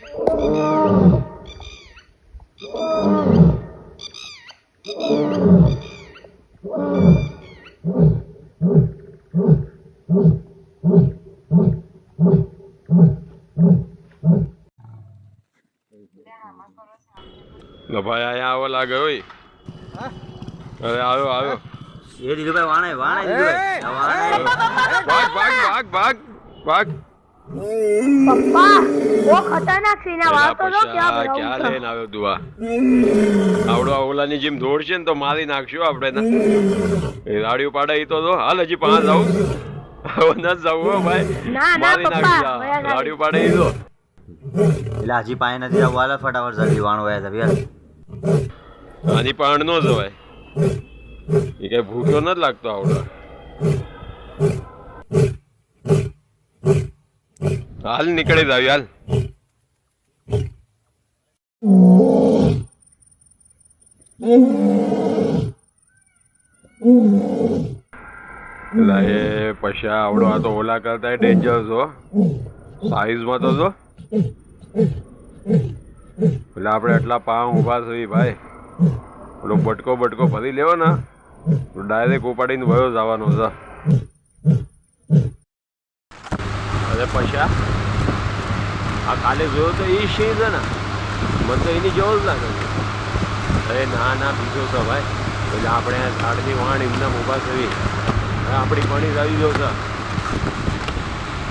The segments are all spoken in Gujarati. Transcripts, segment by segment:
લો ભાઈ અહીંયા આવો લાગે હોય. અરે આવ્યો આવ્યો એ દીધુભાઈ વાણે વાણે દીધુભાઈ ભાગ ભાગ ભાગ ભાગ ભાગ. પપ્પા. બહુ ખતરનાક સીન વાળતો તો ક્યાં ક્યાં ભરાવું આવ્યો તું આ આવડો ઓલાની જેમ દોડશે ને તો મારી નાખશું આપણે ને. એ રાડિયું પાડે ઈ તો હાલ હજી પાંચ આવું. ન જવું ભાઈ. ના, ના, પપ્પા. રાડિયું પાડે ઈ તો. એટલે હજી પાસે નથી આવું. હાલે ફટાફટ જલ્દી વાણ વાય હતા યાર આની પાણ નો જવાય. એ કઈ ભૂખ્યો નથી લાગતો આવડો. હાલ નીકળી જાવ હાલ. એટલે એ પછી આવડો આ તો ઓલા કરતા ડેન્જર છો સાઈઝમાં તો જો. એટલે આપણે એટલા પાઉં ઊભા થઈ ભાઈ. પેલો બટકો બટકો ભરી લેવો ને, તો ડાયરેક્ટ ઉપાડીને વયો જવાનો છે. અરે પછા, આ કાલે જોયો તો એ શી છે ને. મને તો એની જેવો જ લાગે અરે ના ના, બીજો છે ભાઈ. એટલે આપણે આ ઝાડની વાણ એમના ઊભા થવી આપણી પાણી આવી ગયો છે.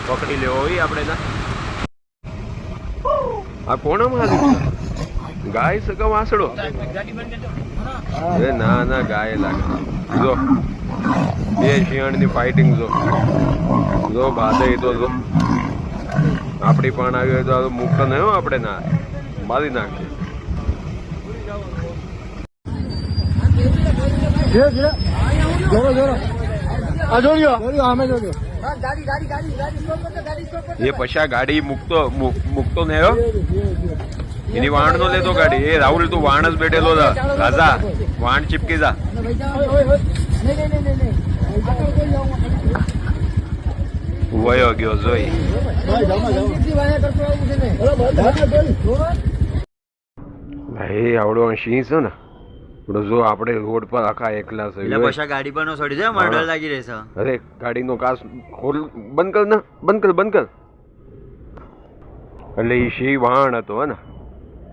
પકડી લેવો હોય આપણે ના. આ કોણ ગાય કે વાસડો અરે ના ના, ગાય લાગે જો, બે શિયાળની ફાઇટિંગ જો. જો, બાદે તો જો. આપણી પણ આવી હોય તો મુક્ત નહીં આપણે ના. મારી નાખે. એ પછા ગાડી મૂકતો મૂક- મૂકતો ને હો. એની વાણ નો લેતો ગાડી. એ રાહુલ તું વાણ જ બેઠેલો રાજા વાણ ચીપકી જા. વયો ગયો જોઈ. ભાઈ આવડો સિંહ છે ને. જો આપણે રોડ પર આખા એકલા છે એટલે પછી આ ગાડી પર નો સડી જાય મર્ડર લાગી રહેશે. અરે ગાડીનો કાચ ખોલ બંધ કર ને બંધ કર બંધ કર. એટલે એ સિંહ વાહણ હતો ને.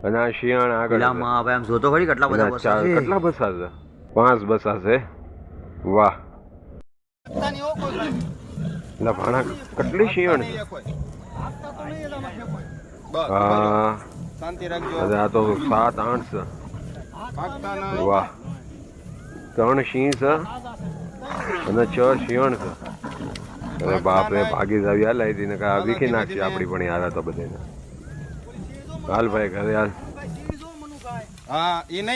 અને આ શિયાળ આગળમાં ભાઈ આમ જોતો ખરી કેટલા બધા બસા છે. કેટલા બસા છે? પાંચ બસા છે. વાહ. એટલે ભાણા કેટલી શિયાળ છે? હા. શાંતિ રાખજો. અને આ તો સાત આઠ છે. વાહ. ત્રણ સિંહ છે અને છ શિયાળ છે. અરે બાપ રે ભાગી જાવી હાલ આવી ને કા વીખી નાખશે આપણી પણ યાર તો બધાને હાલ ભાઈ ઘરે હાલ. હા એ નહીં.